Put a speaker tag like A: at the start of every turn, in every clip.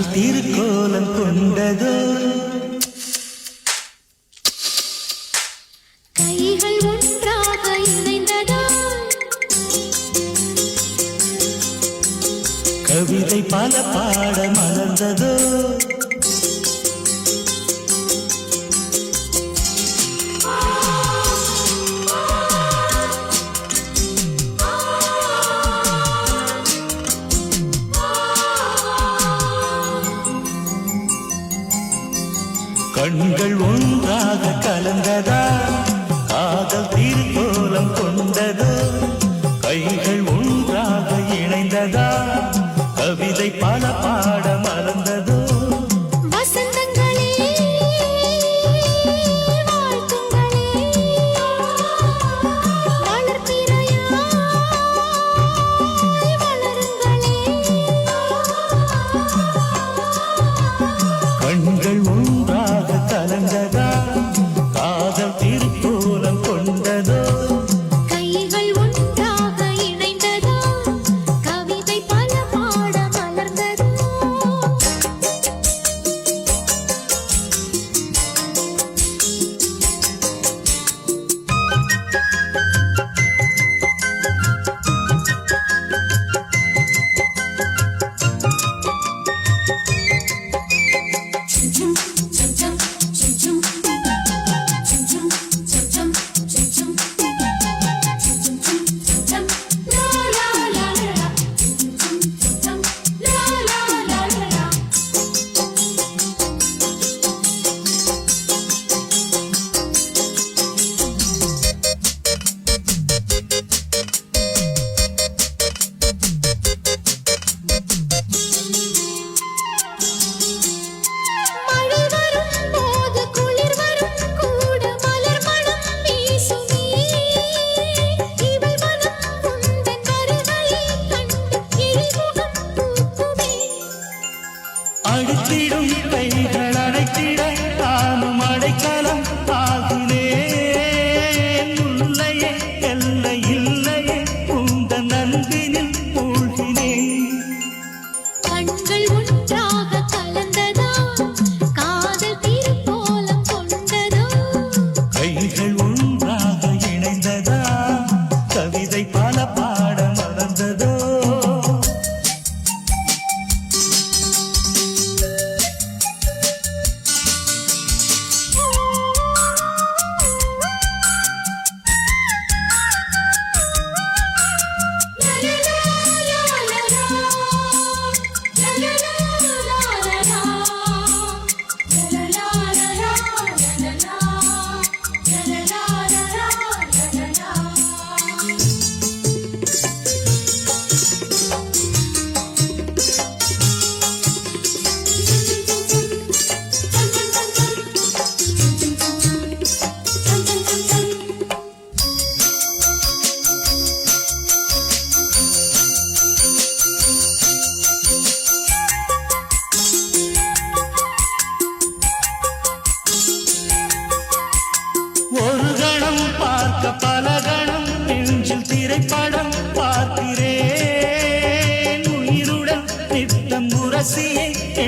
A: காதல் திருக்கோலம் கொண்டதோ.
B: கைகள் ஒன்றாக இணைந்ததா?
A: கவிதை பல பாட மலர்ந்ததோ. கண்கள் ஒன்றாக கலந்ததா? காதல் திருக்கோலம் கொண்டதோ. கைகள் ஒன்றாக இணைந்ததா? கவிதை பல
B: அடித்திடும் கைகள்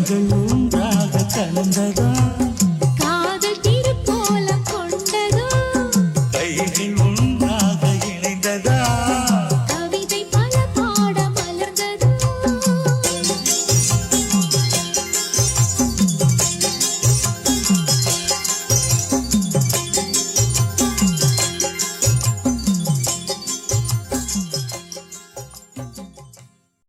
A: கண்கள் ஒன்றாக கலந்ததா?